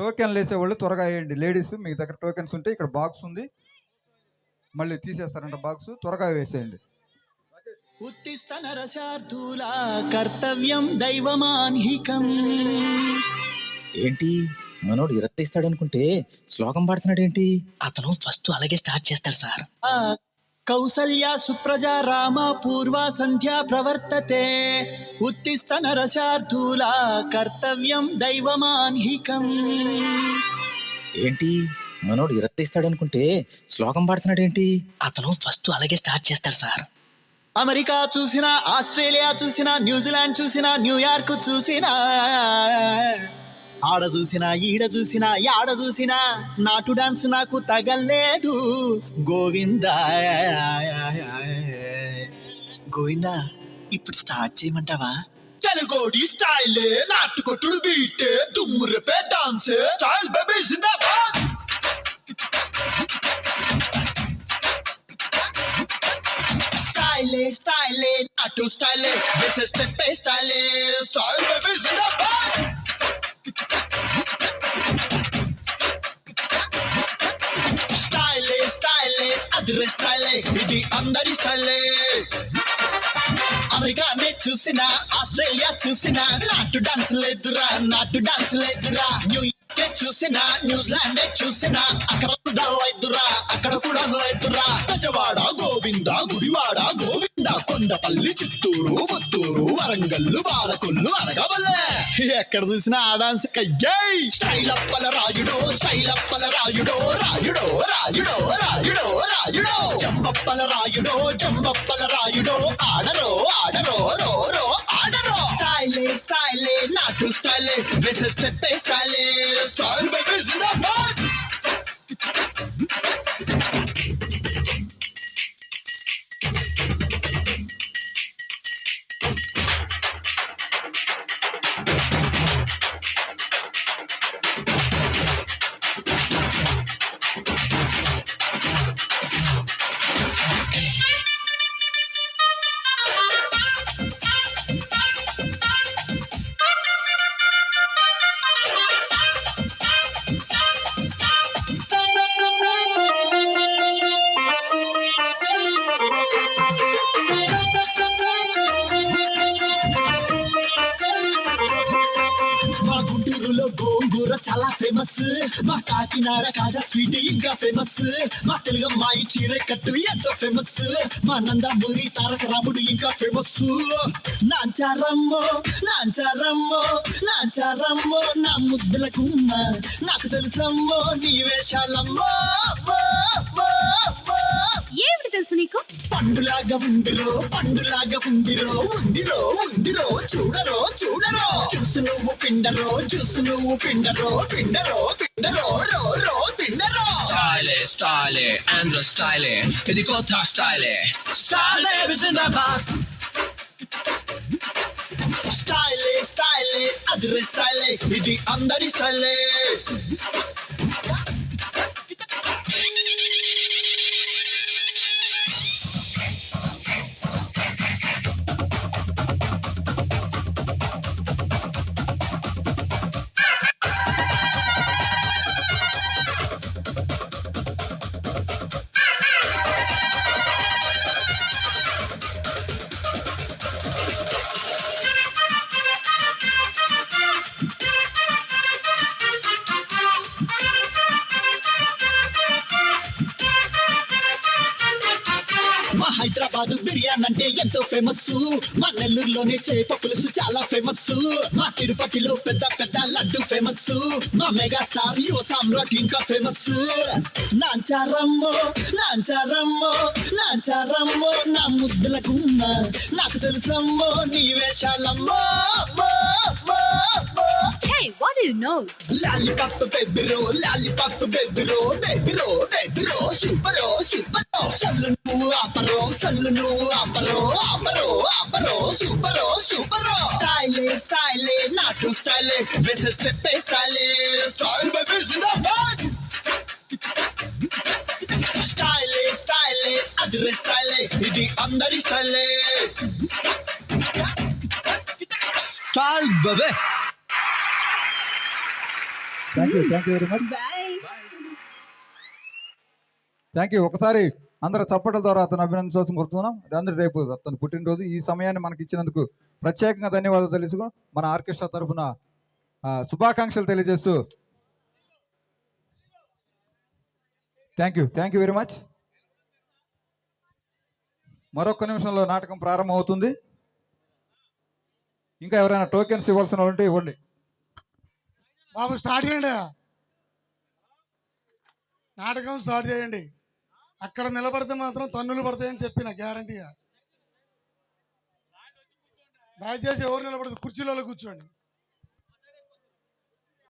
టోకెన్లు వేసేవాళ్ళు త్వరగా వేయండి. లేడీస్ మీ దగ్గర టోకెన్స్ ఉంటే ఇక్కడ బాక్స్ ఉంది. మళ్ళీ తీసేస్తారంట బాక్స్. త్వరగా వేసేయండి. ఉత్తిష్ట నరశార్థుల కర్తవ్యం దైవమాన్హికం. ఏంటి? మనోడు ఇరత్తిస్తాడు అనుకుంటే శ్లోకం పాడుతున్నాడు ఏంటి అతను ఫస్ట్ అలాగే స్టార్ట్ చేస్తాడు సార్. ఆ కౌసల్య సుప్రజా రామ పూర్వ సంధ్యా ప్రవర్తతే. ఉత్తిష్ట నరశార్థుల కర్తవ్యం దైవమాన్హికం. ఏంటి? మనోడు ఇరత్తిస్తాడు అనుకుంటే శ్లోకం పాడుతున్నాడు ఏంటి అతను ఫస్ట్ అలాగే స్టార్ట్ చేస్తాడు సార్. అమెరికా చూసినా ఆస్ట్రేలియా చూసినా న్యూజిలాండ్ చూసినా న్యూయార్క్ చూసినా. ఆడ చూసినా ఈడ చూసినా యాడ చూసినా నాటు డాన్స్ నాకు తగలేదు గోవిందా గోవిందా ఇప్పుడు స్టార్ట్ చేయమంటావా? తెలుగోడి స్టైల్ నాటు కొట్టుడు బీట్ దుమ్మురపే డాన్స్ స్టైల్ బేబీ జిందాబాద్. స్టైల్ స్టైల్ నాటు style step style style baby అమెరికానే చూసినా ఆస్ట్రేలియా చూసినా నాటు డాన్స్ లేదురా నాటు డాన్స్ లేదురా. న్యూయార్క్ చూసినా న్యూజిలాండ్ చూసినా అక్కడ కూడా లేదురా అక్కడ కూడా లేదురా. గజవాడ గోవింద గుడివాడ గోవింద కొండపల్లి చిత్తూరు పుత్తూరు వరంగల్లు బాలకొల్లు అరగవల్లే. ఎక్కడ చూసినా ఆ డాన్స్ కయ్యై స్టైల్ అప్పల రాయుడో స్టైల్ అప్పల రాయుడో రాయుడో రాయుడో రాయుడో రాయుడో. జంబప్పల రాయుడో జంబప్పల రాయుడో ఆ స్టైలే స్టైలే నాటు స్టైలే దిస్ ఇస్ గోంగూర చాలా ఫేమస్ మా కాకినాడ కాజా స్వీట్ ఇంకా ఫేమస్ మా తెలుగమ్మాయి చీర కట్టు ఎంతో ఫేమస్ మా నందమూరి తారక రాముడు ఇంకా ఫేమస్ నాంచారమ్మో నాంచారమ్మో నాంచారమ్మో నా ముద్దల కుమ్మ. నాకు తెలుసమ్మో నీ వేషాలమ్మో. ఏమిటి తెలుసు నీకు పండులాగా ఉందిరో పండులాగా ఉందిరో ఉందిరో ఉందిరో చూడరో చూడరో చూసు నువ్వు పిండరో చూసు నువ్వు పిండరో పిండరో పిండరో రో రో పిండరో Style, style, Andrew style, ఇది కొత్త style. Style baby జిందాబాద్. స్టైలే స్టైలే అదిరే స్టైలే ఇది అందరి స్టైలే మా హైదరాబాద్ బిర్యానీ అంటే ఎంతో ఫేమస్ మా నెల్లూరులోనే చేప పులుసు చాలా ఫేమస్ మా తిరుపతిలో పెద్ద పెద్ద లడ్డు ఫేమస్ మా మెగా స్టార్ యువ సామ్రాట్ ఇంకా ఫేమస్ నాంచారమ్మో నాంచారమ్మో నాంచారమ్మో నా ముద్దుల గుమ్మ. నాకు తెలుసమ్మో నీ వేషాలమ్మో బేబీరో లాలీపాప్ బేబీరో బేబీరో బేబీరో సూపరో సూపరో సల్లు నువ్వు ఆపరో సల్లు నువ్వు ఆపరో ఆపరో ఆపరో సూపరో సూపరో స్టైలే స్టైలే నాటు స్టైలే వెస్ స్టెప్ స్టైలే స్టైల్ బేబీ జిందాబాద్ స్టైలే స్టైలే అదిరే స్టైలే ఇది అందరి స్టైలే Style baby. Thank you thank you very much bye thank you ఒకసారి అందరూ చప్పట్ల ద్వారా అతను అభినందించవలసిన కోరుతున్నాం. అందరూ రేపు అతను పుట్టినరోజు. ఈ సమయాన్ని మనకి ఇచ్చినందుకు ప్రత్యేకంగా ధన్యవాదాలు తెలుసుకో మన ఆర్కెస్ట్రా తరఫున శుభాకాంక్షలు తెలియజేస్తూ thank you thank you very much మరొక నిమిషంలో నాటకం ప్రారంభమవుతుంది. ఇంకా ఎవరైనా టోకెన్స్ ఇవ్వాల్సిన వాళ్ళు ఉంటే ఇవ్వండి. బాబు స్టార్ట్ చేయండి. నాటకం స్టార్ట్ చేయండి. అక్కడ నిలబడితే మాత్రం తన్నులు పడతాయని చెప్పిన గ్యారంటీగా దయచేసి ఎవరు నిలబడదు కుర్చీలలో కూర్చోండి.